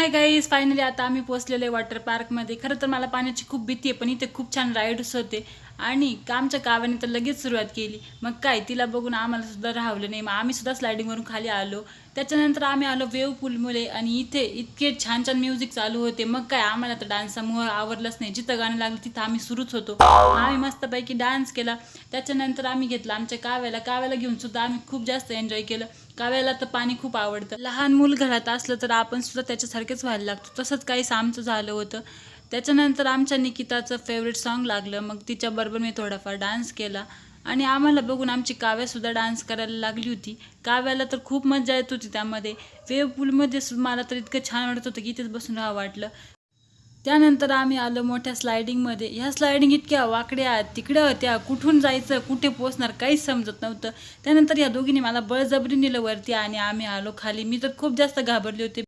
Hi guys finally आता आम्ही पोहोचलेलो आहे वॉटर पार्कमध्ये खरं तर मला पाण्याची खूप भीती आहे पण इथे खूप छान राईड्स होते. आणि आमच्या कावाने तर लगेच सुरुवात केली. मग काय तिला बघून आम्हाला सुद्धा राहवलं नाही. मग आम्ही सुद्धा स्लायडिंगवरून खाली आलो. त्याच्यानंतर आम्ही आलो वेव पूलमुळे आणि इथे इतके छान छान म्युझिक चालू होते. मग काय आम्हाला तर डान्सचा मोह आवडलाच नाही. जिथं गाणं लागलं तिथं आम्ही सुरूच होतो. आम्ही मस्तपैकी डान्स केला. त्याच्यानंतर आम्ही घेतला आमच्या काव्याला. काव्याला घेऊन सुद्धा आम्ही खूप जास्त एन्जॉय केलं. काव्याला तर पाणी खूप आवडतं. लहान मूल घरात असलं तर आपण सुद्धा त्याच्यासारखेच व्हायला लागतो. तसंच काही आमचं झालं होतं. त्याच्यानंतर आमच्या निकिताचं फेवरेट सॉन्ग लागलं. मग तिच्याबरोबर मी थोडाफार डान्स केला. आणि आम्हाला बघून आमची काव्यासुद्धा डान्स करायला लागली होती. काव्याला तर खूप मजा येत होती त्यामध्ये. वेव पूलमध्ये सु- मला तर इतकं छान वाटत होतं की इथेच बसून राहावं वाटलं. त्यानंतर आम्ही आलो मोठ्या स्लायडिंगमध्ये ह्या स्लायडिंग इतक्या वाकड्या तिकडं होत्या. कुठून जायचं कुठे पोचणार काहीच समजत नव्हतं. त्यानंतर या दोघींनी मला बळजबरी नेलं वरती आणि आम्ही आलो खाली. मी तर खूप जास्त घाबरले होते.